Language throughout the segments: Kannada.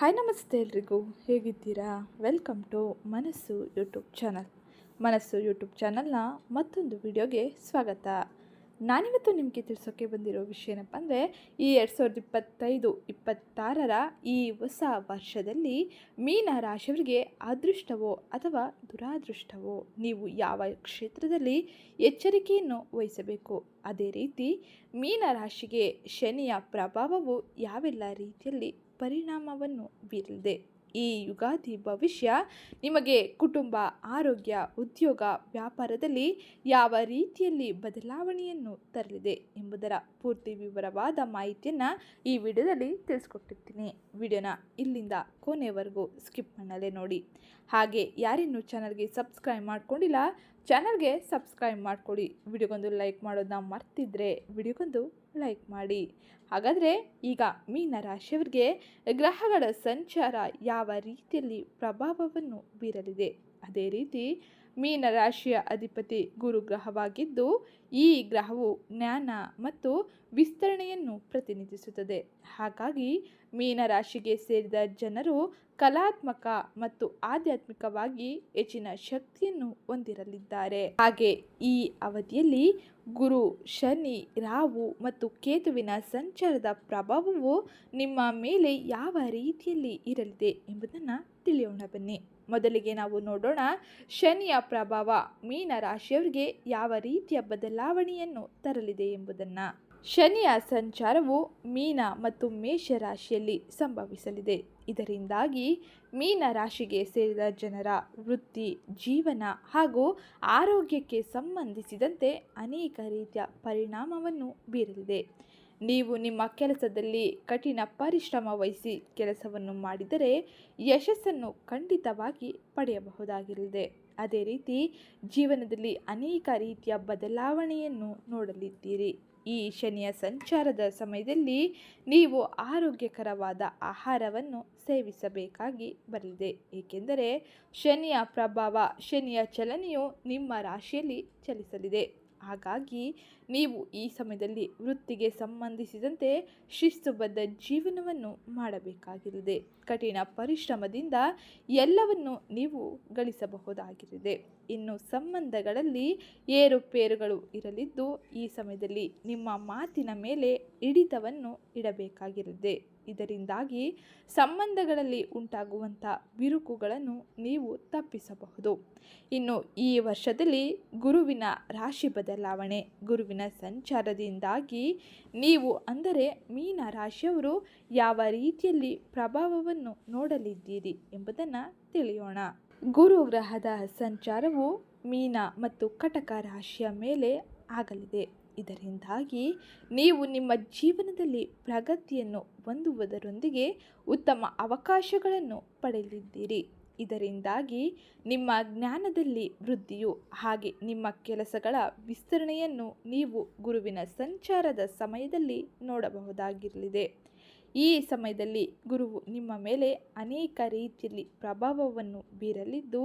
ಹಾಯ್ ನಮಸ್ತೆ ಎಲ್ರಿಗೂ. ಹೇಗಿದ್ದೀರಾ? Welcome to Manassu YouTube channel Manassu YouTube ಚಾನಲ್ನ ಮತ್ತೊಂದು ವಿಡಿಯೋಗೆ ಸ್ವಾಗತ. ನಾನಿವತ್ತು ನಿಮಗೆ ತಿಳಿಸೋಕ್ಕೆ ಬಂದಿರೋ ವಿಷಯ ಏನಪ್ಪ ಅಂದರೆ, ಈ ಎರಡು ಸಾವಿರದ ಇಪ್ಪತ್ತೈದು, ಇಪ್ಪತ್ತಾರರ ಈ ಹೊಸ ವರ್ಷದಲ್ಲಿ ಮೀನ ರಾಶಿಯವರಿಗೆ ಅದೃಷ್ಟವೋ ಅಥವಾ ದುರಾದೃಷ್ಟವೋ, ನೀವು ಯಾವ ಕ್ಷೇತ್ರದಲ್ಲಿ ಎಚ್ಚರಿಕೆಯನ್ನು ವಹಿಸಬೇಕು? ಅದೇ ರೀತಿ ಮೀನ ರಾಶಿಗೆ ಶನಿಯ ಪ್ರಭಾವವು ಯಾವೆಲ್ಲ ರೀತಿಯಲ್ಲಿ ಪರಿಣಾಮವನ್ನು ಬೀರಲಿದೆ ಈ ಯುಗಾದಿ ಭವಿಷ್ಯ ನಿಮಗೆ ಕುಟುಂಬ, ಆರೋಗ್ಯ, ಉದ್ಯೋಗ, ವ್ಯಾಪಾರದಲ್ಲಿ ಯಾವ ರೀತಿಯಲ್ಲಿ ಬದಲಾವಣೆಯನ್ನು ತರಲಿದೆ ಎಂಬುದರ ಪೂರ್ತಿ ವಿವರವಾದ ಮಾಹಿತಿಯನ್ನು ಈ ವಿಡಿಯೋದಲ್ಲಿ ತಿಳಿಸ್ಕೊಟ್ಟಿರ್ತೀನಿ. ವಿಡಿಯೋನ ಇಲ್ಲಿಂದ ಕೊನೆವರೆಗೂ ಸ್ಕಿಪ್ ಮಾಡಲೇ ನೋಡಿ. ಹಾಗೆ ಯಾರಿನ್ನೂ ಚಾನಲ್ಗೆ ಸಬ್ಸ್ಕ್ರೈಬ್ ಮಾಡ್ಕೊಂಡಿಲ್ಲ, ಚಾನಲ್ಗೆ ಸಬ್ಸ್ಕ್ರೈಬ್ ಮಾಡ್ಕೊಳ್ಳಿ. ವಿಡಿಯೋಗೊಂದು ಲೈಕ್ ಮಾಡೋದನ್ನ ಮರ್ತಿದ್ರೆ ವಿಡಿಯೋಗೊಂದು ಲೈಕ್ ಮಾಡಿ. ಹಾಗಾದರೆ ಈಗ ಮೀನ ರಾಶಿಯವರಿಗೆ ಗ್ರಹಗಳ ಸಂಚಾರ ಯಾವ ರೀತಿಯಲ್ಲಿ ಪ್ರಭಾವವನ್ನು ಬೀರಲಿದೆ? ಅದೇ ರೀತಿ ಮೀನ ರಾಶಿಯ ಅಧಿಪತಿ ಗುರು ಗ್ರಹವಾಗಿದ್ದು, ಈ ಗ್ರಹವು ಜ್ಞಾನ ಮತ್ತು ವಿಸ್ತರಣೆಯನ್ನು ಪ್ರತಿನಿಧಿಸುತ್ತದೆ. ಹಾಗಾಗಿ ಮೀನ ರಾಶಿಗೆ ಸೇರಿದ ಜನರು ಕಲಾತ್ಮಕ ಮತ್ತು ಆಧ್ಯಾತ್ಮಿಕವಾಗಿ ಹೆಚ್ಚಿನ ಶಕ್ತಿಯನ್ನು ಹೊಂದಿರಲಿದ್ದಾರೆ. ಹಾಗೆ ಈ ಅವಧಿಯಲ್ಲಿ ಗುರು, ಶನಿ, ರಾಹು ಮತ್ತು ಕೇತುವಿನ ಸಂಚಾರದ ಪ್ರಭಾವವು ನಿಮ್ಮ ಮೇಲೆ ಯಾವ ರೀತಿಯಲ್ಲಿ ಇರಲಿದೆ ಎಂಬುದನ್ನು ತಿಳಿಯೋಣ ಬನ್ನಿ. ಮೊದಲಿಗೆ ನಾವು ನೋಡೋಣ ಶನಿಯ ಪ್ರಭಾವ ಮೀನ ರಾಶಿಯವರಿಗೆ ಯಾವ ರೀತಿಯ ಬದಲಾವಣೆಯನ್ನು ತರಲಿದೆ ಎಂಬುದನ್ನು. ಶನಿಯ ಸಂಚಾರವು ಮೀನ ಮತ್ತು ಮೇಷ ರಾಶಿಯಲ್ಲಿ ಸಂಭವಿಸಲಿದೆ. ಇದರಿಂದಾಗಿ ಮೀನ ರಾಶಿಗೆ ಸೇರಿದ ಜನರ ವೃತ್ತಿ, ಜೀವನ ಹಾಗೂ ಆರೋಗ್ಯಕ್ಕೆ ಸಂಬಂಧಿಸಿದಂತೆ ಅನೇಕ ರೀತಿಯ ಪರಿಣಾಮವನ್ನು ಬೀರಲಿದೆ. ನೀವು ನಿಮ್ಮ ಕೆಲಸದಲ್ಲಿ ಕಠಿಣ ಪರಿಶ್ರಮ ವಹಿಸಿ ಕೆಲಸವನ್ನು ಮಾಡಿದರೆ ಯಶಸ್ಸನ್ನು ಖಂಡಿತವಾಗಿ ಪಡೆಯಬಹುದಾಗಿರಲಿದೆ. ಅದೇ ರೀತಿ ಜೀವನದಲ್ಲಿ ಅನೇಕ ರೀತಿಯ ಬದಲಾವಣೆಯನ್ನು ನೋಡಲಿದ್ದೀರಿ. ಈ ಶನಿಯ ಸಂಚಾರದ ಸಮಯದಲ್ಲಿ ನೀವು ಆರೋಗ್ಯಕರವಾದ ಆಹಾರವನ್ನು ಸೇವಿಸಬೇಕಾಗಿ ಬರಲಿದೆ. ಏಕೆಂದರೆ ಶನಿಯ ಪ್ರಭಾವ, ಶನಿಯ ಚಲನೆಯು ನಿಮ್ಮ ರಾಶಿಯಲ್ಲಿ ಚಲಿಸಲಿದೆ. ಹಾಗಾಗಿ ನೀವು ಈ ಸಮಯದಲ್ಲಿ ವೃತ್ತಿಗೆ ಸಂಬಂಧಿಸಿದಂತೆ ಶಿಸ್ತುಬದ್ಧ ಜೀವನವನ್ನು ಮಾಡಬೇಕಾಗಿರಿದೆ ಕಠಿಣ ಪರಿಶ್ರಮದಿಂದ ಎಲ್ಲವನ್ನು ನೀವು ಗಳಿಸಬಹುದಾಗಿರಿದೆ ಇನ್ನು ಸಂಬಂಧಗಳಲ್ಲಿ ಏರುಪೇರುಗಳು ಇರಲಿದ್ದು, ಈ ಸಮಯದಲ್ಲಿ ನಿಮ್ಮ ಮಾತಿನ ಮೇಲೆ ಹಿಡಿತವನ್ನು ಇಡಬೇಕಾಗಿರಲಿದೆ ಇದರಿಂದಾಗಿ ಸಂಬಂಧಗಳಲ್ಲಿ ಉಂಟಾಗುವಂಥ ಬಿರುಕುಗಳನ್ನು ನೀವು ತಪ್ಪಿಸಬಹುದು. ಇನ್ನು ಈ ವರ್ಷದಲ್ಲಿ ಗುರುವಿನ ರಾಶಿ ಬದಲಾವಣೆ, ಗುರುವಿನ ಸಂಚಾರದಿಂದಾಗಿ ನೀವು ಅಂದರೆ ಮೀನ ರಾಶಿಯವರು ಯಾವ ರೀತಿಯಲ್ಲಿ ಪ್ರಭಾವವನ್ನು ನೋಡಲಿದ್ದೀರಿ ಎಂಬುದನ್ನು ತಿಳಿಯೋಣ. ಗುರು ಗ್ರಹದ ಸಂಚಾರವು ಮೀನ ಮತ್ತು ಕಟಕ ರಾಶಿಯ ಮೇಲೆ ಆಗಲಿದೆ. ಇದರಿಂದಾಗಿ ನೀವು ನಿಮ್ಮ ಜೀವನದಲ್ಲಿ ಪ್ರಗತಿಯನ್ನು ಹೊಂದುವುದರೊಂದಿಗೆ ಉತ್ತಮ ಅವಕಾಶಗಳನ್ನು ಪಡೆಯಲಿದ್ದೀರಿ. ಇದರಿಂದಾಗಿ ನಿಮ್ಮ ಜ್ಞಾನದಲ್ಲಿ ವೃದ್ಧಿಯು ಹಾಗೆ ನಿಮ್ಮ ಕೆಲಸಗಳ ವಿಸ್ತರಣೆಯನ್ನು ನೀವು ಗುರುವಿನ ಸಂಚಾರದ ಸಮಯದಲ್ಲಿ ನೋಡಬಹುದಾಗಿರಲಿದೆ. ಈ ಸಮಯದಲ್ಲಿ ಗುರುವು ನಿಮ್ಮ ಮೇಲೆ ಅನೇಕ ರೀತಿಯಲ್ಲಿ ಪ್ರಭಾವವನ್ನು ಬೀರಲಿದ್ದು,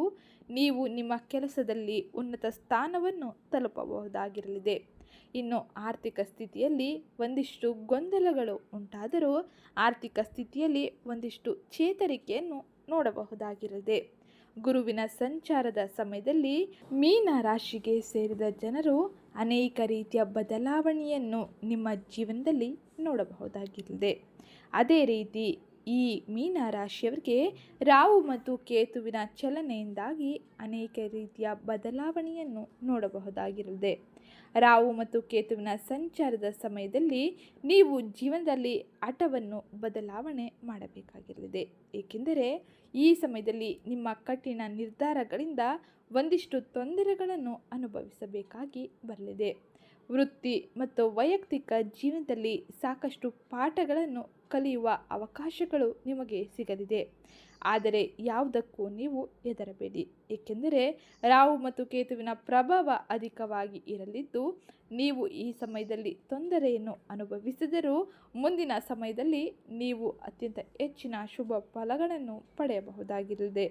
ನೀವು ನಿಮ್ಮ ಕೆಲಸದಲ್ಲಿ ಉನ್ನತ ಸ್ಥಾನವನ್ನು ತಲುಪಬಹುದಾಗಿರಲಿದೆ. ಇನ್ನು ಆರ್ಥಿಕ ಸ್ಥಿತಿಯಲ್ಲಿ ಒಂದಿಷ್ಟು ಗೊಂದಲಗಳು ಉಂಟಾದರೂ ಆರ್ಥಿಕ ಸ್ಥಿತಿಯಲ್ಲಿ ಒಂದಿಷ್ಟು ಚೇತರಿಕೆಯನ್ನು ನೋಡಬಹುದಾಗಿರದೆ ಗುರುವಿನ ಸಂಚಾರದ ಸಮಯದಲ್ಲಿ ಮೀನ ರಾಶಿಗೆ ಸೇರಿದ ಜನರು ಅನೇಕ ರೀತಿಯ ಬದಲಾವಣೆಯನ್ನು ನಿಮ್ಮ ಜೀವನದಲ್ಲಿ ನೋಡಬಹುದಾಗಿರದೆ ಅದೇ ರೀತಿ ಈ ಮೀನ ರಾಶಿಯವರಿಗೆ ರಾಹು ಮತ್ತು ಕೇತುವಿನ ಚಲನೆಯಿಂದಾಗಿ ಅನೇಕ ರೀತಿಯ ಬದಲಾವಣೆಯನ್ನು ನೋಡಬಹುದಾಗಿರಲಿದೆ. ರಾಹು ಮತ್ತು ಕೇತುವಿನ ಸಂಚಾರದ ಸಮಯದಲ್ಲಿ ನೀವು ಜೀವನದಲ್ಲಿ ಆಟವನ್ನು ಬದಲಾವಣೆ ಮಾಡಬೇಕಾಗಿರಲಿದೆ. ಏಕೆಂದರೆ ಈ ಸಮಯದಲ್ಲಿ ನಿಮ್ಮ ಕಠಿಣ ನಿರ್ಧಾರಗಳಿಂದ ಒಂದಿಷ್ಟು ತೊಂದರೆಗಳನ್ನು ಅನುಭವಿಸಬೇಕಾಗಿ ಬರಲಿದೆ. ವೃತ್ತಿ ಮತ್ತು ವೈಯಕ್ತಿಕ ಜೀವನದಲ್ಲಿ ಸಾಕಷ್ಟು ಪಾಠಗಳನ್ನು ಕಲಿಯುವ ಅವಕಾಶಗಳು ನಿಮಗೆ ಸಿಗಲಿದೆ. ಆದರೆ ಯಾವುದಕ್ಕೂ ನೀವು ಹೆದರಬೇಡಿ. ಏಕೆಂದರೆ ರಾಹು ಮತ್ತು ಕೇತುವಿನ ಪ್ರಭಾವ ಅಧಿಕವಾಗಿ ಇರಲಿದ್ದು, ನೀವು ಈ ಸಮಯದಲ್ಲಿ ತೊಂದರೆಯನ್ನು ಅನುಭವಿಸಿದರೂ ಮುಂದಿನ ಸಮಯದಲ್ಲಿ ನೀವು ಅತ್ಯಂತ ಹೆಚ್ಚಿನ ಶುಭ ಫಲಗಳನ್ನು ಪಡೆಯಬಹುದಾಗಿರಲಿದೆ.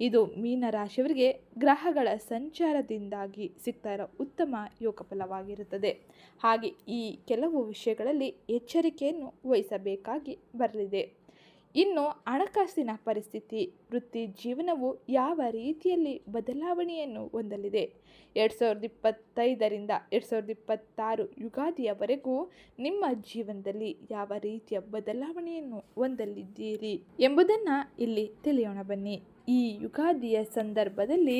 ಇದು ಮೀನ ರಾಶಿಯವರಿಗೆ ಗ್ರಹಗಳ ಸಂಚಾರದಿಂದಾಗಿ ಸಿಗ್ತಾ ಉತ್ತಮ ಯೋಗ ಫಲವಾಗಿರುತ್ತದೆ. ಹಾಗೆ ಈ ಕೆಲವು ವಿಷಯಗಳಲ್ಲಿ ಎಚ್ಚರಿಕೆಯನ್ನು ವಹಿಸಬೇಕಾಗಿ ಬರಲಿದೆ. ಇನ್ನು ಹಣಕಾಸಿನ ಪರಿಸ್ಥಿತಿ, ವೃತ್ತಿ ಜೀವನವು ಯಾವ ರೀತಿಯಲ್ಲಿ ಬದಲಾವಣೆಯನ್ನು ಹೊಂದಲಿದೆ? ಎರಡು ಸಾವಿರದ ಇಪ್ಪತ್ತೈದರಿಂದ ಎರಡು ಸಾವಿರದ ಇಪ್ಪತ್ತಾರು ಯುಗಾದಿಯವರೆಗೂ ನಿಮ್ಮ ಜೀವನದಲ್ಲಿ ಯಾವ ರೀತಿಯ ಬದಲಾವಣೆಯನ್ನು ಹೊಂದಲಿದ್ದೀರಿ ಎಂಬುದನ್ನು ಇಲ್ಲಿ ತಿಳಿಯೋಣ ಬನ್ನಿ. ಈ ಯುಗಾದಿಯ ಸಂದರ್ಭದಲ್ಲಿ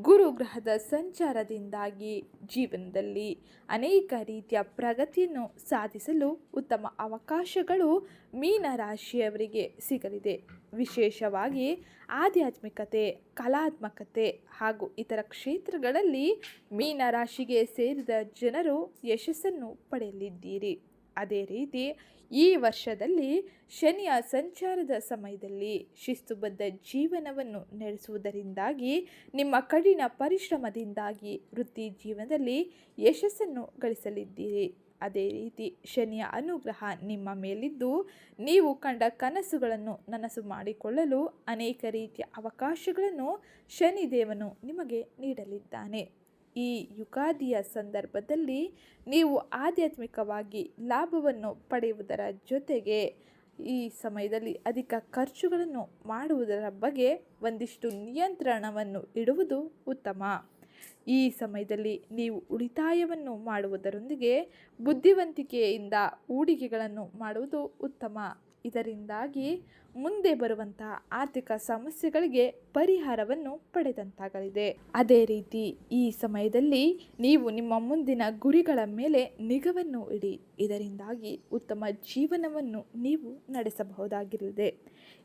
ಗುರು ಗ್ರಹದ ಸಂಚಾರದಿಂದಾಗಿ ಜೀವನದಲ್ಲಿ ಅನೇಕ ರೀತಿಯ ಪ್ರಗತಿಯನ್ನು ಸಾಧಿಸಲು ಉತ್ತಮ ಅವಕಾಶಗಳು ಮೀನ ರಾಶಿಯವರಿಗೆ ಸಿಗಲಿದೆ. ವಿಶೇಷವಾಗಿ ಆಧ್ಯಾತ್ಮಿಕತೆ, ಕಲಾತ್ಮಕತೆ ಹಾಗೂ ಇತರ ಕ್ಷೇತ್ರಗಳಲ್ಲಿ ಮೀನರಾಶಿಗೆ ಸೇರಿದ ಜನರು ಯಶಸ್ಸನ್ನು ಪಡೆಯಲಿದ್ದೀರಿ. ಅದೇ ರೀತಿ ಈ ವರ್ಷದಲ್ಲಿ ಶನಿಯ ಸಂಚಾರದ ಸಮಯದಲ್ಲಿ ಶಿಸ್ತುಬದ್ಧ ಜೀವನವನ್ನು ನಡೆಸುವುದರಿಂದಾಗಿ, ನಿಮ್ಮ ಕಠಿಣ ಪರಿಶ್ರಮದಿಂದಾಗಿ ವೃತ್ತಿ ಜೀವನದಲ್ಲಿ ಯಶಸ್ಸನ್ನು ಗಳಿಸಲಿದ್ದೀರಿ. ಅದೇ ರೀತಿ ಶನಿಯ ಅನುಗ್ರಹ ನಿಮ್ಮ ಮೇಲಿದ್ದು, ನೀವು ಕಂಡ ಕನಸುಗಳನ್ನು ನನಸು ಮಾಡಿಕೊಳ್ಳಲು ಅನೇಕ ರೀತಿಯ ಅವಕಾಶಗಳನ್ನು ಶನಿದೇವನು ನಿಮಗೆ ನೀಡಲಿದ್ದಾನೆ. ಈ ಯುಗಾದಿಯ ಸಂದರ್ಭದಲ್ಲಿ ನೀವು ಆಧ್ಯಾತ್ಮಿಕವಾಗಿ ಲಾಭವನ್ನು ಪಡೆಯುವುದರ ಜೊತೆಗೆ ಈ ಸಮಯದಲ್ಲಿ ಅಧಿಕ ಖರ್ಚುಗಳನ್ನು ಮಾಡುವುದರ ಬಗ್ಗೆ ಒಂದಿಷ್ಟು ನಿಯಂತ್ರಣವನ್ನು ಇಡುವುದು ಉತ್ತಮ. ಈ ಸಮಯದಲ್ಲಿ ನೀವು ಉಳಿತಾಯವನ್ನು ಮಾಡುವುದರೊಂದಿಗೆ ಬುದ್ಧಿವಂತಿಕೆಯಿಂದ ಹೂಡಿಕೆಗಳನ್ನು ಮಾಡುವುದು ಉತ್ತಮ. ಇದರಿಂದಾಗಿ ಮುಂದೆ ಬರುವಂತಹ ಆರ್ಥಿಕ ಸಮಸ್ಯೆಗಳಿಗೆ ಪರಿಹಾರವನ್ನು ಪಡೆದಂತಾಗಲಿದೆ. ಅದೇ ರೀತಿ ಈ ಸಮಯದಲ್ಲಿ ನೀವು ನಿಮ್ಮ ಮುಂದಿನ ಗುರಿಗಳ ಮೇಲೆ ನಿಗವನ್ನು ಇಡಿ. ಇದರಿಂದಾಗಿ ಉತ್ತಮ ಜೀವನವನ್ನು ನೀವು ನಡೆಸಬಹುದಾಗಿರಲಿದೆ.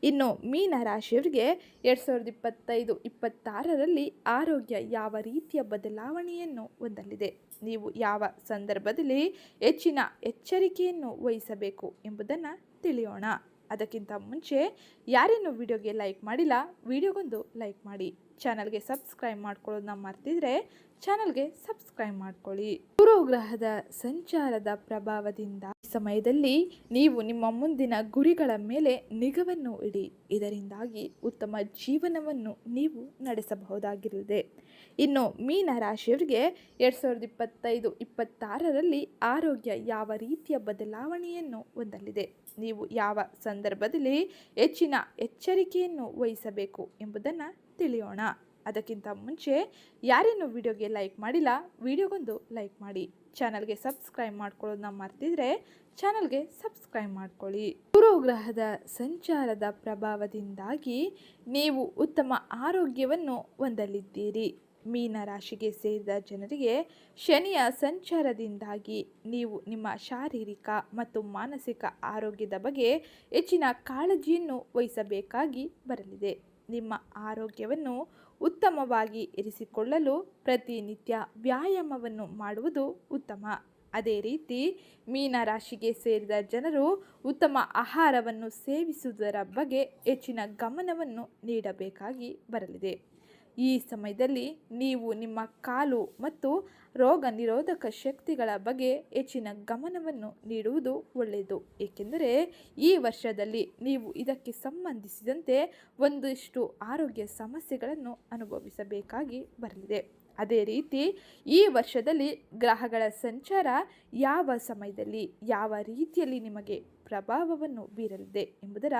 ಇನ್ನು ಮೀನ ರಾಶಿಯವರಿಗೆ ಎರಡು ಸಾವಿರದ ಇಪ್ಪತ್ತೈದು, ಇಪ್ಪತ್ತಾರರಲ್ಲಿ ಆರೋಗ್ಯ ಯಾವ ರೀತಿಯ ಬದಲಾವಣೆಯನ್ನು ಹೊಂದಲಿದೆ? ನೀವು ಯಾವ ಸಂದರ್ಭದಲ್ಲಿ ಹೆಚ್ಚಿನ ಎಚ್ಚರಿಕೆಯನ್ನು ವಹಿಸಬೇಕು ಎಂಬುದನ್ನು ತಿಳಿಯೋಣ. ಅದಕ್ಕಿಂತ ಮುಂಚೆ ಯಾರೇನು ವಿಡಿಯೋಗೆ ಲೈಕ್ ಮಾಡಿಲ್ಲ, ವಿಡಿಯೋಗೊಂದು ಲೈಕ್ ಮಾಡಿ. ಚಾನಲ್ಗೆ ಸಬ್ಸ್ಕ್ರೈಬ್ ಮಾಡ್ಕೊಳ್ಳೋದನ್ನ ಮರ್ತಿದ್ರೆ ಚಾನಲ್ಗೆ ಸಬ್ಸ್ಕ್ರೈಬ್ ಮಾಡ್ಕೊಳ್ಳಿ. ಗುರು ಸಂಚಾರದ ಪ್ರಭಾವದಿಂದ ಈ ಸಮಯದಲ್ಲಿ ನೀವು ನಿಮ್ಮ ಮುಂದಿನ ಗುರಿಗಳ ಮೇಲೆ ನಿಗವನ್ನು ಇಡಿ. ಇದರಿಂದಾಗಿ ಉತ್ತಮ ಜೀವನವನ್ನು ನೀವು ನಡೆಸಬಹುದಾಗಿರಲಿದೆ. ಇನ್ನು ಮೀನ ರಾಶಿಯವರಿಗೆ ಎರಡು ಸಾವಿರದ ಇಪ್ಪತ್ತೈದು, ಇಪ್ಪತ್ತಾರರಲ್ಲಿ ಆರೋಗ್ಯ ಯಾವ ರೀತಿಯ ಬದಲಾವಣೆಯನ್ನು ಹೊಂದಲಿದೆ? ನೀವು ಯಾವ ಸಂದರ್ಭದಲ್ಲಿ ಹೆಚ್ಚಿನ ಎಚ್ಚರಿಕೆಯನ್ನು ವಹಿಸಬೇಕು ಎಂಬುದನ್ನು ತಿಳಿಯೋಣ. ಅದಕ್ಕಿಂತ ಮುಂಚೆ ಯಾರೇನು ವಿಡಿಯೋಗೆ ಲೈಕ್ ಮಾಡಿಲ್ಲ, ವಿಡಿಯೋಗೊಂದು ಲೈಕ್ ಮಾಡಿ. ಚಾನಲ್ಗೆ ಸಬ್ಸ್ಕ್ರೈಬ್ ಮಾಡ್ಕೊಳ್ಳೋದನ್ನ ಮರ್ತಿದ್ರೆ ಚಾನಲ್ಗೆ ಸಬ್ಸ್ಕ್ರೈಬ್ ಮಾಡ್ಕೊಳ್ಳಿ. ಗುರು ಗ್ರಹದ ಸಂಚಾರದ ಪ್ರಭಾವದಿಂದಾಗಿ ನೀವು ಉತ್ತಮ ಆರೋಗ್ಯವನ್ನು ಹೊಂದಲಿದ್ದೀರಿ. ಮೀನ ರಾಶಿಗೆ ಸೇರಿದ ಜನರಿಗೆ ಶನಿಯ ಸಂಚಾರದಿಂದಾಗಿ ನೀವು ನಿಮ್ಮ ಶಾರೀರಿಕ ಮತ್ತು ಮಾನಸಿಕ ಆರೋಗ್ಯದ ಬಗ್ಗೆ ಹೆಚ್ಚಿನ ಕಾಳಜಿಯನ್ನು ವಹಿಸಬೇಕಾಗಿ ಬರಲಿದೆ. ನಿಮ್ಮ ಆರೋಗ್ಯವನ್ನು ಉತ್ತಮವಾಗಿ ಇರಿಸಿಕೊಳ್ಳಲು ಪ್ರತಿನಿತ್ಯ ವ್ಯಾಯಾಮವನ್ನು ಮಾಡುವುದು ಉತ್ತಮ. ಅದೇ ರೀತಿ ಮೀನ ರಾಶಿಗೆ ಸೇರಿದ ಜನರು ಉತ್ತಮ ಆಹಾರವನ್ನು ಸೇವಿಸುವುದರ ಬಗ್ಗೆ ಹೆಚ್ಚಿನ ಗಮನವನ್ನು ನೀಡಬೇಕಾಗಿ ಬರಲಿದೆ. ಈ ಸಮಯದಲ್ಲಿ ನೀವು ನಿಮ್ಮ ಕಾಲು ಮತ್ತು ರೋಗ ನಿರೋಧಕ ಶಕ್ತಿಗಳ ಬಗ್ಗೆ ಹೆಚ್ಚಿನ ಗಮನವನ್ನು ನೀಡುವುದು ಒಳ್ಳೆಯದು. ಏಕೆಂದರೆ ಈ ವರ್ಷದಲ್ಲಿ ನೀವು ಇದಕ್ಕೆ ಸಂಬಂಧಿಸಿದಂತೆ ಒಂದಿಷ್ಟು ಆರೋಗ್ಯ ಸಮಸ್ಯೆಗಳನ್ನು ಅನುಭವಿಸಬೇಕಾಗಿ ಬರಲಿದೆ. ಅದೇ ರೀತಿ ಈ ವರ್ಷದಲ್ಲಿ ಗ್ರಹಗಳ ಸಂಚಾರ ಯಾವ ಸಮಯದಲ್ಲಿ, ಯಾವ ರೀತಿಯಲ್ಲಿ ನಿಮಗೆ ಪ್ರಭಾವವನ್ನು ಬೀರಲಿದೆ ಎಂಬುದರ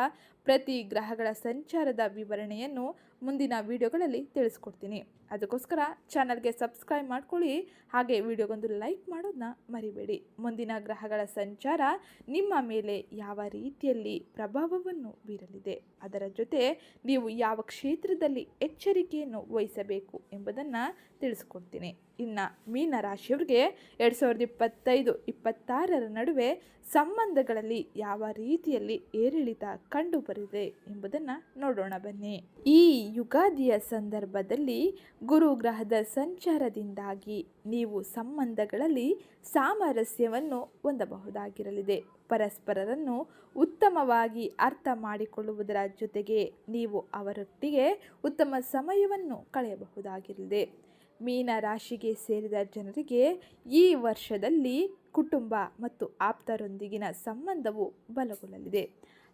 ಪ್ರತಿ ಗ್ರಹಗಳ ಸಂಚಾರದ ವಿವರಣೆಯನ್ನು ಮುಂದಿನ ವಿಡಿಯೋಗಳಲ್ಲಿ ತಿಳಿಸ್ಕೊಡ್ತೀನಿ. ಅದಕ್ಕೋಸ್ಕರ ಚಾನಲ್ಗೆ ಸಬ್ಸ್ಕ್ರೈಬ್ ಮಾಡ್ಕೊಳ್ಳಿ. ಹಾಗೆ ವಿಡಿಯೋಗೊಂದು ಲೈಕ್ ಮಾಡೋದನ್ನ ಮರಿಬೇಡಿ. ಮುಂದಿನ ಗ್ರಹಗಳ ಸಂಚಾರ ನಿಮ್ಮ ಮೇಲೆ ಯಾವ ರೀತಿಯಲ್ಲಿ ಪ್ರಭಾವವನ್ನು ಬೀರಲಿದೆ, ಅದರ ಜೊತೆ ನೀವು ಯಾವ ಕ್ಷೇತ್ರದಲ್ಲಿ ಎಚ್ಚರಿಕೆಯನ್ನು ವಹಿಸಬೇಕು ಎಂಬುದನ್ನು ತಿಳಿಸ್ಕೊಡ್ತೀನಿ. ಇನ್ನು ಮೀನ ರಾಶಿಯವರಿಗೆ ಎರಡು ಸಾವಿರದ ಇಪ್ಪತ್ತೈದು, ಇಪ್ಪತ್ತಾರರ ನಡುವೆ ಸಂಬಂಧಗಳಲ್ಲಿ ಯಾವ ರೀತಿಯಲ್ಲಿ ಏರಿಳಿತ ಕಂಡುಬರಿದೆ ಎಂಬುದನ್ನು ನೋಡೋಣ ಬನ್ನಿ. ಈ ಯುಗಾದಿಯ ಸಂದರ್ಭದಲ್ಲಿ ಗುರು ಗ್ರಹದ ಸಂಚಾರದಿಂದಾಗಿ ನೀವು ಸಂಬಂಧಗಳಲ್ಲಿ ಸಾಮರಸ್ಯವನ್ನು ಹೊಂದಬಹುದಾಗಿರಲಿದೆ. ಪರಸ್ಪರರನ್ನು ಉತ್ತಮವಾಗಿ ಅರ್ಥ ಮಾಡಿಕೊಳ್ಳುವುದರ ಜೊತೆಗೆ ನೀವು ಅವರೊಟ್ಟಿಗೆ ಉತ್ತಮ ಸಮಯವನ್ನು ಕಳೆಯಬಹುದಾಗಿರಲಿದೆ. ಮೀನ ರಾಶಿಗೆ ಸೇರಿದ ಜನರಿಗೆ ಈ ವರ್ಷದಲ್ಲಿ ಕುಟುಂಬ ಮತ್ತು ಆಪ್ತರೊಂದಿಗಿನ ಸಂಬಂಧವು ಬಲಗೊಳ್ಳಲಿದೆ.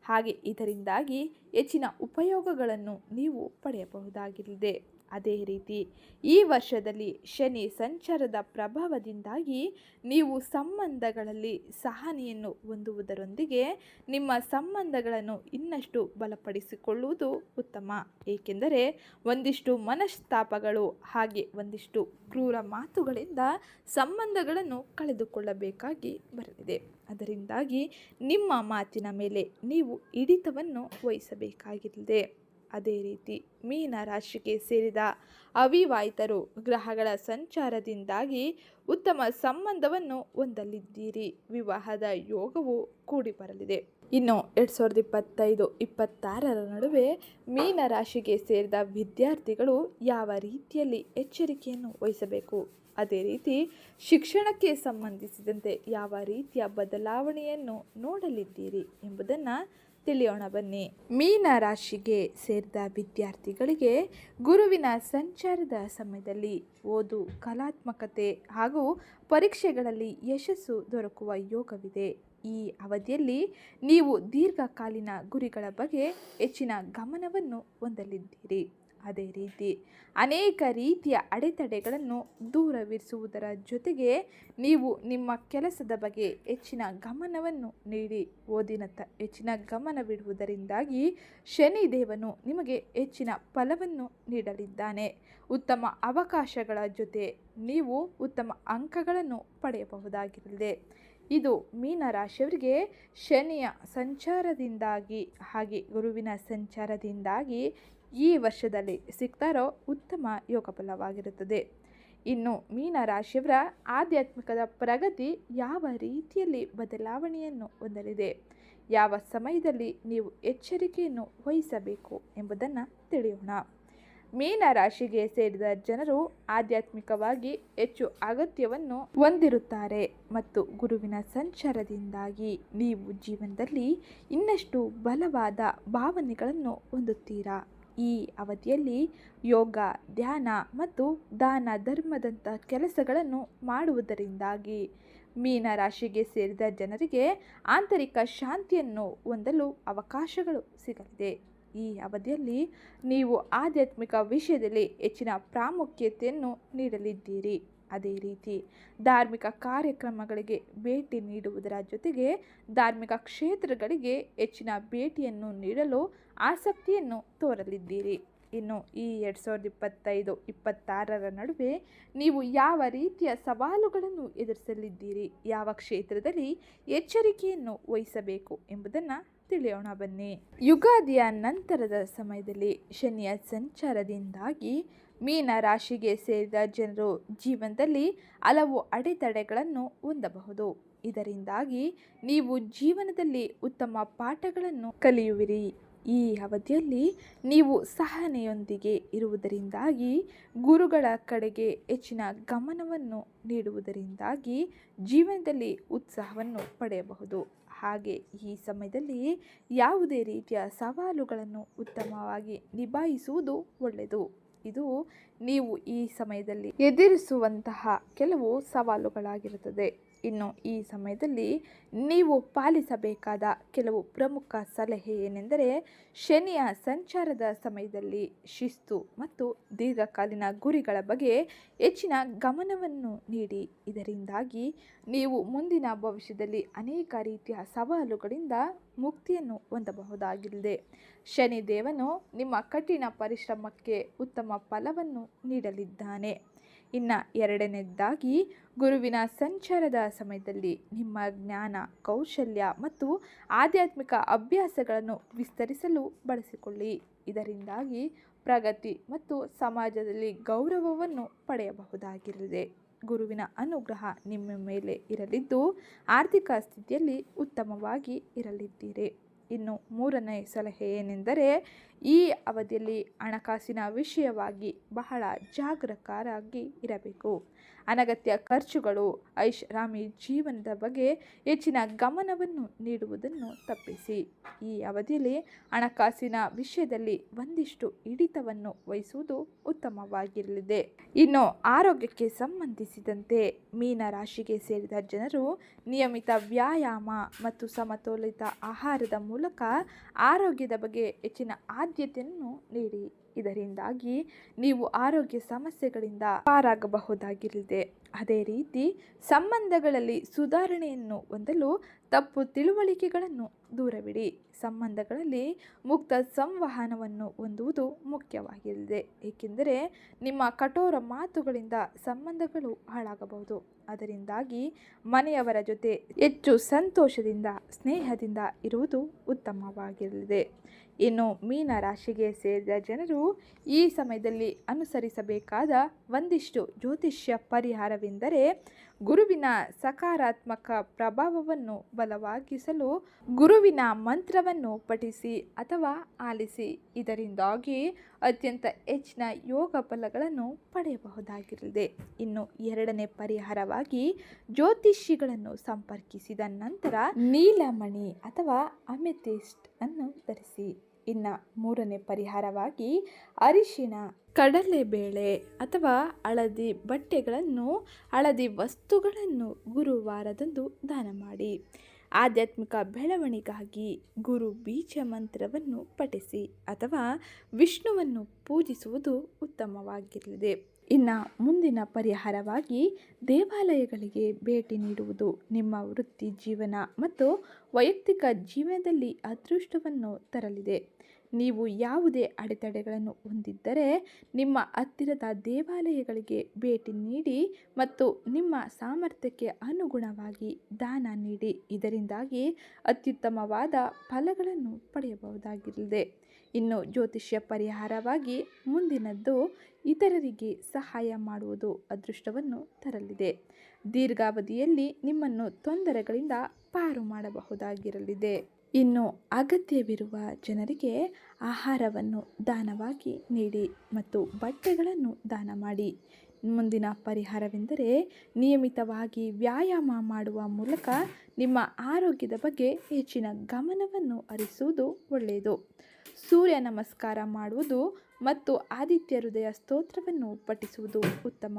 ಹಾಗೆ ಇದರಿಂದಾಗಿ ಹೆಚ್ಚಿನ ಉಪಯೋಗಗಳನ್ನು ನೀವು ಪಡೆಯಬಹುದಾಗಿದೆ ಅದೇ ರೀತಿ, ಈ ವರ್ಷದಲ್ಲಿ ಶನಿ ಸಂಚಾರದ ಪ್ರಭಾವದಿಂದಾಗಿ ನೀವು ಸಂಬಂಧಗಳಲ್ಲಿ ಸಹನೆಯನ್ನು ಹೊಂದುವುದರೊಂದಿಗೆ ನಿಮ್ಮ ಸಂಬಂಧಗಳನ್ನು ಇನ್ನಷ್ಟು ಬಲಪಡಿಸಿಕೊಳ್ಳುವುದು ಉತ್ತಮ. ಏಕೆಂದರೆ, ಒಂದಿಷ್ಟು ಮನಸ್ತಾಪಗಳು ಹಾಗೆ ಒಂದಿಷ್ಟು ಕ್ರೂರ ಮಾತುಗಳಿಂದ ಸಂಬಂಧಗಳನ್ನು ಕಳೆದುಕೊಳ್ಳಬೇಕಾಗಿ ಬರಲಿದೆ. ಅದರಿಂದಾಗಿ ನಿಮ್ಮ ಮಾತಿನ ಮೇಲೆ ನೀವು ಹಿಡಿತವನ್ನು ವಹಿಸಬೇಕಾಗಿದೆ ಅದೇ ರೀತಿ ಮೀನ ರಾಶಿಗೆ ಸೇರಿದ ಅವಿವಾಹಿತರು ಗ್ರಹಗಳ ಸಂಚಾರದಿಂದಾಗಿ ಉತ್ತಮ ಸಂಬಂಧವನ್ನು ಹೊಂದಲಿದ್ದೀರಿ. ವಿವಾಹದ ಯೋಗವು ಕೂಡಿ ಬರಲಿದೆ. ಇನ್ನು ಎರಡು ಸಾವಿರದ ಇಪ್ಪತ್ತೈದು, ಇಪ್ಪತ್ತಾರರ ನಡುವೆ ಮೀನ ರಾಶಿಗೆ ಸೇರಿದ ವಿದ್ಯಾರ್ಥಿಗಳು ಯಾವ ರೀತಿಯಲ್ಲಿ ಎಚ್ಚರಿಕೆಯನ್ನು ವಹಿಸಬೇಕು? ಅದೇ ರೀತಿ ಶಿಕ್ಷಣಕ್ಕೆ ಸಂಬಂಧಿಸಿದಂತೆ ಯಾವ ರೀತಿಯ ಬದಲಾವಣೆಯನ್ನು ನೋಡಲಿದ್ದೀರಿ ಎಂಬುದನ್ನು ತಿಳಿಯೋಣ ಬನ್ನಿ. ಮೀನ ರಾಶಿಗೆ ಸೇರಿದ ವಿದ್ಯಾರ್ಥಿಗಳಿಗೆ ಗುರುವಿನ ಸಂಚಾರದ ಸಮಯದಲ್ಲಿ ಓದು, ಕಲಾತ್ಮಕತೆ ಹಾಗೂ ಪರೀಕ್ಷೆಗಳಲ್ಲಿ ಯಶಸ್ಸು ದೊರಕುವ ಯೋಗವಿದೆ. ಈ ಅವಧಿಯಲ್ಲಿ ನೀವು ದೀರ್ಘಕಾಲೀನ ಗುರಿಗಳ ಬಗ್ಗೆ ಹೆಚ್ಚಿನ ಗಮನವನ್ನು ಹೊಂದಲಿದ್ದೀರಿ. ಅದೇ ರೀತಿ ಅನೇಕ ರೀತಿಯ ಅಡೆತಡೆಗಳನ್ನು ದೂರವಿರಿಸುವುದರ ಜೊತೆಗೆ ನೀವು ನಿಮ್ಮ ಕೆಲಸದ ಬಗ್ಗೆ ಹೆಚ್ಚಿನ ಗಮನವನ್ನು ನೀಡಿ. ಓದಿನತ್ತ ಹೆಚ್ಚಿನ ಗಮನವಿಡುವುದರಿಂದಾಗಿ ಶನಿದೇವನು ನಿಮಗೆ ಹೆಚ್ಚಿನ ಫಲವನ್ನು ನೀಡಲಿದ್ದಾನೆ. ಉತ್ತಮ ಅವಕಾಶಗಳ ಜೊತೆ ನೀವು ಉತ್ತಮ ಅಂಕಗಳನ್ನು ಪಡೆಯಬಹುದಾಗಿರಲಿದೆ. ಇದು ಮೀನ ರಾಶಿಯವರಿಗೆ ಶನಿಯ ಸಂಚಾರದಿಂದಾಗಿ ಹಾಗೆ ಗುರುವಿನ ಸಂಚಾರದಿಂದಾಗಿ ಈ ವರ್ಷದಲ್ಲಿ ಸಿಗ್ತಾರೋ ಉತ್ತಮ ಯೋಗ ಫಲವಾಗಿರುತ್ತದೆ ಇನ್ನು ಮೀನ ರಾಶಿಯವರ ಆಧ್ಯಾತ್ಮಿಕದ ಪ್ರಗತಿ ಯಾವ ರೀತಿಯಲ್ಲಿ ಬದಲಾವಣೆಯನ್ನು ಹೊಂದಲಿದೆ? ಯಾವ ಸಮಯದಲ್ಲಿ ನೀವು ಎಚ್ಚರಿಕೆಯನ್ನು ವಹಿಸಬೇಕು ಎಂಬುದನ್ನು ತಿಳಿಯೋಣ. ಮೀನ ರಾಶಿಗೆ ಸೇರಿದ ಜನರು ಆಧ್ಯಾತ್ಮಿಕವಾಗಿ ಹೆಚ್ಚು ಅಗತ್ಯವನ್ನು ಹೊಂದಿರುತ್ತಾರೆ ಮತ್ತು ಗುರುವಿನ ಸಂಚಾರದಿಂದಾಗಿ ನೀವು ಜೀವನದಲ್ಲಿ ಇನ್ನಷ್ಟು ಬಲವಾದ ಭಾವನೆಗಳನ್ನು ಹೊಂದುತ್ತೀರಾ? ಈ ಅವಧಿಯಲ್ಲಿ ಯೋಗ, ಧ್ಯಾನ ಮತ್ತು ದಾನ ಧರ್ಮದಂಥ ಕೆಲಸಗಳನ್ನು ಮಾಡುವುದರಿಂದಾಗಿ ಮೀನ ರಾಶಿಗೆ ಸೇರಿದ ಜನರಿಗೆ ಆಂತರಿಕ ಶಾಂತಿಯನ್ನು ಹೊಂದಲು ಅವಕಾಶಗಳು ಸಿಗಲಿದೆ. ಈ ಅವಧಿಯಲ್ಲಿ ನೀವು ಆಧ್ಯಾತ್ಮಿಕ ವಿಷಯದಲ್ಲಿ ಹೆಚ್ಚಿನ ಪ್ರಾಮುಖ್ಯತೆಯನ್ನು ನೀಡಲಿದ್ದೀರಿ. ಅದೇ ರೀತಿ ಧಾರ್ಮಿಕ ಕಾರ್ಯಕ್ರಮಗಳಿಗೆ ಭೇಟಿ ನೀಡುವುದರ ಜೊತೆಗೆ ಧಾರ್ಮಿಕ ಕ್ಷೇತ್ರಗಳಿಗೆ ಹೆಚ್ಚಿನ ಭೇಟಿಯನ್ನು ನೀಡಲು ಆಸಕ್ತಿಯನ್ನು ತೋರಲಿದ್ದೀರಿ. ಇನ್ನು ಈ ಎರಡು ಸಾವಿರದ ಇಪ್ಪತ್ತೈದು, ಇಪ್ಪತ್ತಾರರ ನಡುವೆ ನೀವು ಯಾವ ರೀತಿಯ ಸವಾಲುಗಳನ್ನು ಎದುರಿಸಲಿದ್ದೀರಿ? ಯಾವ ಕ್ಷೇತ್ರದಲ್ಲಿ ಎಚ್ಚರಿಕೆಯನ್ನು ವಹಿಸಬೇಕು ಎಂಬುದನ್ನು ತಿಳಿಯೋಣ ಬನ್ನಿ. ಯುಗಾದಿಯ ನಂತರದ ಸಮಯದಲ್ಲಿ ಶನಿಯ ಸಂಚಾರದಿಂದಾಗಿ ಮೀನ ರಾಶಿಗೆ ಸೇರಿದ ಜನರು ಜೀವನದಲ್ಲಿ ಹಲವು ಅಡೆತಡೆಗಳನ್ನು ಹೊಂದಬಹುದು. ಇದರಿಂದಾಗಿ ನೀವು ಜೀವನದಲ್ಲಿ ಉತ್ತಮ ಪಾಠಗಳನ್ನು ಕಲಿಯುವಿರಿ. ಈ ಅವಧಿಯಲ್ಲಿ ನೀವು ಸಹನೆಯೊಂದಿಗೆ ಇರುವುದರಿಂದಾಗಿ ಗುರುಗಳ ಕಡೆಗೆ ಹೆಚ್ಚಿನ ಗಮನವನ್ನು ನೀಡುವುದರಿಂದಾಗಿ ಜೀವನದಲ್ಲಿ ಉತ್ಸಾಹವನ್ನು ಪಡೆಯಬಹುದು. ಹಾಗೆ ಈ ಸಮಯದಲ್ಲಿ ಯಾವುದೇ ರೀತಿಯ ಸವಾಲುಗಳನ್ನು ಉತ್ತಮವಾಗಿ ನಿಭಾಯಿಸುವುದು ಒಳ್ಳೆಯದು. ಇದು ನೀವು ಈ ಸಮಯದಲ್ಲಿ ಎದುರಿಸುವಂತಹ ಕೆಲವು ಸವಾಲುಗಳಾಗಿರುತ್ತದೆ. ಇನ್ನು ಈ ಸಮಯದಲ್ಲಿ ನೀವು ಪಾಲಿಸಬೇಕಾದ ಕೆಲವು ಪ್ರಮುಖ ಸಲಹೆ ಏನೆಂದರೆ ಶನಿಯ ಸಂಚಾರದ ಸಮಯದಲ್ಲಿ ಶಿಸ್ತು ಮತ್ತು ದೀರ್ಘಕಾಲೀನ ಗುರಿಗಳ ಬಗ್ಗೆ ಹೆಚ್ಚಿನ ಗಮನವನ್ನು ನೀಡಿ. ಇದರಿಂದಾಗಿ ನೀವು ಮುಂದಿನ ಭವಿಷ್ಯದಲ್ಲಿ ಅನೇಕ ರೀತಿಯ ಸವಾಲುಗಳಿಂದ ಮುಕ್ತಿಯನ್ನು ಹೊಂದಬಹುದಾಗಿದೆ. ಶನಿದೇವನು ನಿಮ್ಮ ಕಠಿಣ ಪರಿಶ್ರಮಕ್ಕೆ ಉತ್ತಮ ಫಲವನ್ನು ನೀಡಲಿದ್ದಾನೆ. ಇನ್ನು ಎರಡನೇದಾಗಿ, ಗುರುವಿನ ಸಂಚಾರದ ಸಮಯದಲ್ಲಿ ನಿಮ್ಮ ಜ್ಞಾನ, ಕೌಶಲ್ಯ ಮತ್ತು ಆಧ್ಯಾತ್ಮಿಕ ಅಭ್ಯಾಸಗಳನ್ನು ವಿಸ್ತರಿಸಲು ಬಳಸಿಕೊಳ್ಳಿ. ಇದರಿಂದಾಗಿ ಪ್ರಗತಿ ಮತ್ತು ಸಮಾಜದಲ್ಲಿ ಗೌರವವನ್ನು ಪಡೆಯಬಹುದಾಗಿರಲಿದೆ. ಗುರುವಿನ ಅನುಗ್ರಹ ನಿಮ್ಮ ಮೇಲೆ ಇರಲಿದ್ದು, ಆರ್ಥಿಕ ಸ್ಥಿತಿಯಲ್ಲಿ ಉತ್ತಮವಾಗಿ ಇರಲಿದ್ದೀರಿ. ಇನ್ನು ಮೂರನೇ ಸಲಹೆ ಏನೆಂದರೆ ಈ ಅವಧಿಯಲ್ಲಿ ಹಣಕಾಸಿನ ವಿಷಯವಾಗಿ ಬಹಳ ಜಾಗರೂಕರಾಗಿ ಇರಬೇಕು. ಅನಗತ್ಯ ಖರ್ಚುಗಳು ಐಷಾರಾಮಿ ಜೀವನದ ಬಗ್ಗೆ ಹೆಚ್ಚಿನ ಗಮನವನ್ನು ನೀಡುವುದನ್ನು ತಪ್ಪಿಸಿ. ಈ ಅವಧಿಯಲ್ಲಿ ಹಣಕಾಸಿನ ವಿಷಯದಲ್ಲಿ ಒಂದಿಷ್ಟು ಹಿಡಿತವನ್ನು ವಹಿಸುವುದು ಉತ್ತಮವಾಗಿರಲಿದೆ. ಇನ್ನು ಆರೋಗ್ಯಕ್ಕೆ ಸಂಬಂಧಿಸಿದಂತೆ ಮೀನ ರಾಶಿಗೆ ಸೇರಿದ ಜನರು ನಿಯಮಿತ ವ್ಯಾಯಾಮ ಮತ್ತು ಸಮತೋಲಿತ ಆಹಾರದ ಮೂಲಕ ಆರೋಗ್ಯದ ಬಗ್ಗೆ ಹೆಚ್ಚಿನ ಆದ್ಯತೆಯನ್ನು ನೀಡಿ. ಇದರಿಂದಾಗಿ ನೀವು ಆರೋಗ್ಯ ಸಮಸ್ಯೆಗಳಿಂದ ಪಾರಾಗಬಹುದಾಗಿರಲಿದೆ. ಅದೇ ರೀತಿ ಸಂಬಂಧಗಳಲ್ಲಿ ಸುಧಾರಣೆಯನ್ನು ಹೊಂದಲು ತಪ್ಪು ತಿಳುವಳಿಕೆಗಳನ್ನು ದೂರವಿಡಿ. ಸಂಬಂಧಗಳಲ್ಲಿ ಮುಕ್ತ ಸಂವಹನವನ್ನು ಹೊಂದುವುದು ಮುಖ್ಯವಾಗಿದೆ ಏಕೆಂದರೆ ನಿಮ್ಮ ಕಠೋರ ಮಾತುಗಳಿಂದ ಸಂಬಂಧಗಳು ಹಾಳಾಗಬಹುದು. ಅದರಿಂದಾಗಿ ಮನೆಯವರ ಜೊತೆ ಹೆಚ್ಚು ಸಂತೋಷದಿಂದ, ಸ್ನೇಹದಿಂದ ಇರುವುದು ಉತ್ತಮವಾಗಿರಲಿದೆ. ಇನ್ನು ಮೀನ ರಾಶಿಗೆ ಸೇರಿದ ಜನರು ಈ ಸಮಯದಲ್ಲಿ ಅನುಸರಿಸಬೇಕಾದ ಒಂದಿಷ್ಟು ಜ್ಯೋತಿಷ್ಯ ಪರಿಹಾರವೆಂದರೆ ಗುರುವಿನ ಸಕಾರಾತ್ಮಕ ಪ್ರಭಾವವನ್ನು ಬಲವಾಗಿಸಲು ಗುರುವಿನ ಮಂತ್ರವನ್ನು ಪಠಿಸಿ ಅಥವಾ ಆಲಿಸಿ. ಇದರಿಂದಾಗಿ ಅತ್ಯಂತ ಹೆಚ್ಚಿನ ಯೋಗ ಫಲಗಳನ್ನು ಪಡೆಯಬಹುದಾಗಿರಲಿದೆ. ಇನ್ನು ಎರಡನೇ ಪರಿಹಾರವಾಗಿ ಜ್ಯೋತಿಷಿಗಳನ್ನು ಸಂಪರ್ಕಿಸಿದ ನಂತರ ನೀಲಮಣಿ ಅಥವಾ ಅಮೆಥಿಸ್ಟ್ ಅನ್ನು ಧರಿಸಿ. ಇನ್ನು ಮೂರನೇ ಪರಿಹಾರವಾಗಿ ಅರಿಶಿನ, ಕಡಲೆಬೇಳೆ ಅಥವಾ ಹಳದಿ ಬಟ್ಟೆಗಳನ್ನು, ಹಳದಿ ವಸ್ತುಗಳನ್ನು ಗುರುವಾರದಂದು ದಾನ ಮಾಡಿ. ಆಧ್ಯಾತ್ಮಿಕ ಬೆಳವಣಿಗಾಗಿ ಗುರು ಬೀಜ ಮಂತ್ರವನ್ನು ಪಠಿಸಿ ಅಥವಾ ವಿಷ್ಣುವನ್ನು ಪೂಜಿಸುವುದು ಉತ್ತಮವಾಗಿರಲಿದೆ. ಇನ್ನು ಮುಂದಿನ ಪರಿಹಾರವಾಗಿ ದೇವಾಲಯಗಳಿಗೆ ಭೇಟಿ ನೀಡುವುದು ನಿಮ್ಮ ವೃತ್ತಿ ಜೀವನ ಮತ್ತು ವೈಯಕ್ತಿಕ ಜೀವನದಲ್ಲಿ ಅದೃಷ್ಟವನ್ನು ತರಲಿದೆ. ನೀವು ಯಾವುದೇ ಅಡೆತಡೆಗಳನ್ನು ಹೊಂದಿದ್ದರೆ ನಿಮ್ಮ ಹತ್ತಿರದ ದೇವಾಲಯಗಳಿಗೆ ಭೇಟಿ ನೀಡಿ ಮತ್ತು ನಿಮ್ಮ ಸಾಮರ್ಥ್ಯಕ್ಕೆ ಅನುಗುಣವಾಗಿ ದಾನ ನೀಡಿ. ಇದರಿಂದಾಗಿ ಅತ್ಯುತ್ತಮವಾದ ಫಲಗಳನ್ನು ಪಡೆಯಬಹುದಾಗಿರಲಿದೆ. ಇನ್ನು ಜ್ಯೋತಿಷ್ಯ ಪರಿಹಾರವಾಗಿ ಮುಂದಿನದ್ದು ಇತರರಿಗೆ ಸಹಾಯ ಮಾಡುವುದು ಅದೃಷ್ಟವನ್ನು ತರಲಿದೆ. ದೀರ್ಘಾವಧಿಯಲ್ಲಿ ನಿಮ್ಮನ್ನು ತೊಂದರೆಗಳಿಂದ ಪಾರು ಮಾಡಬಹುದಾಗಿರಲಿದೆ. ಇನ್ನು ಅಗತ್ಯವಿರುವ ಜನರಿಗೆ ಆಹಾರವನ್ನು ದಾನವಾಗಿ ನೀಡಿ ಮತ್ತು ಬಟ್ಟೆಗಳನ್ನು ದಾನ ಮಾಡಿ. ಮುಂದಿನ ಪರಿಹಾರವೆಂದರೆ ನಿಯಮಿತವಾಗಿ ವ್ಯಾಯಾಮ ಮಾಡುವ ಮೂಲಕ ನಿಮ್ಮ ಆರೋಗ್ಯದ ಬಗ್ಗೆ ಹೆಚ್ಚಿನ ಗಮನವನ್ನು ಹರಿಸುವುದು ಒಳ್ಳೆಯದು. ಸೂರ್ಯ ನಮಸ್ಕಾರ ಮಾಡುವುದು ಮತ್ತು ಆದಿತ್ಯ ಹೃದಯ ಸ್ತೋತ್ರವನ್ನು ಪಠಿಸುವುದು ಉತ್ತಮ.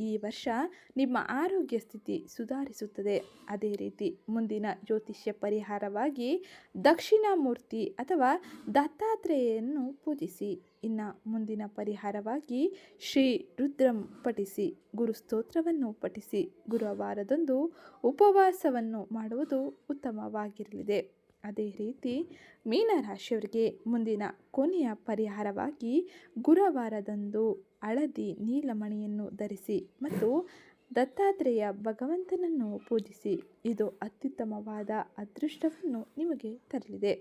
ಈ ವರ್ಷ ನಿಮ್ಮ ಆರೋಗ್ಯ ಸ್ಥಿತಿ ಸುಧಾರಿಸುತ್ತದೆ. ಅದೇ ರೀತಿ ಮುಂದಿನ ಜ್ಯೋತಿಷ್ಯ ಪರಿಹಾರವಾಗಿ ದಕ್ಷಿಣಾಮೂರ್ತಿ ಅಥವಾ ದತ್ತಾತ್ರೇಯನ್ನು ಪೂಜಿಸಿ. ಇನ್ನು ಮುಂದಿನ ಪರಿಹಾರವಾಗಿ ಶ್ರೀ ರುದ್ರಂ ಪಠಿಸಿ, ಗುರು ಸ್ತೋತ್ರವನ್ನು ಪಠಿಸಿ, ಗುರುವಾರದಂದು ಉಪವಾಸವನ್ನು ಮಾಡುವುದು ಉತ್ತಮವಾಗಿರಲಿದೆ. ಅದೇ ರೀತಿ ಮೀನರಾಶಿಯವರಿಗೆ ಮುಂದಿನ ಕೊನೆಯ ಪರಿಹಾರವಾಗಿ ಗುರುವಾರದಂದು ಹಳದಿ ನೀಲಮಣಿಯನ್ನು ಧರಿಸಿ ಮತ್ತು ದತ್ತಾತ್ರೇಯ ಭಗವಂತನನ್ನು ಪೂಜಿಸಿ ಇದು ಅತ್ಯುತ್ತಮವಾದ ಅದೃಷ್ಟವನ್ನು ನಿಮಗೆ ತರಲಿದೆ.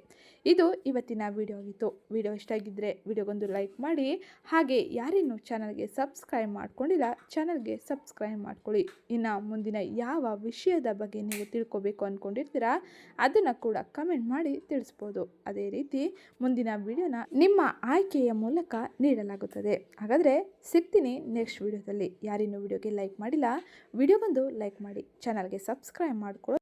ಇದು ಇವತ್ತಿನ ವಿಡಿಯೋ ಆಗಿತ್ತು ವಿಡಿಯೋ ಇಷ್ಟ ಆಗಿದ್ದರೆ ವಿಡಿಯೋಗೊಂದು ಲೈಕ್ ಮಾಡಿ, ಹಾಗೆ ಯಾರೇನು ಚಾನಲ್ಗೆ ಸಬ್ಸ್ಕ್ರೈಬ್ ಮಾಡ್ಕೊಂಡಿಲ್ಲ, ಚಾನಲ್ಗೆ ಸಬ್ಸ್ಕ್ರೈಬ್ ಮಾಡ್ಕೊಳ್ಳಿ. ಇನ್ನು ಮುಂದಿನ ಯಾವ ವಿಷಯದ ಬಗ್ಗೆ ನೀವು ತಿಳ್ಕೊಬೇಕು ಅಂದ್ಕೊಂಡಿರ್ತೀರಾ ಅದನ್ನು ಕೂಡ ಕಮೆಂಟ್ ಮಾಡಿ ತಿಳಿಸ್ಬೋದು. ಅದೇ ರೀತಿ ಮುಂದಿನ ವಿಡಿಯೋನ ನಿಮ್ಮ ಆಯ್ಕೆಯ ಮೂಲಕ ನೀಡಲಾಗುತ್ತದೆ. ಹಾಗಾದರೆ ಸಿಗ್ತೀನಿ ನೆಕ್ಸ್ಟ್ ವಿಡಿಯೋದಲ್ಲಿ. ಯಾರಿನ್ನೂ ವಿಡಿಯೋಗೆ ಲೈಕ್ ಮಾಡಿಲ್ಲ ವಿಡಿಯೋ ಬಂದು ಲೈಕ್ ಮಾಡಿ ಚಾನಲ್ಗೆ ಸಬ್ಸ್ಕ್ರೈಬ್ ಮಾಡ್ಕೊಳ್ಳೋ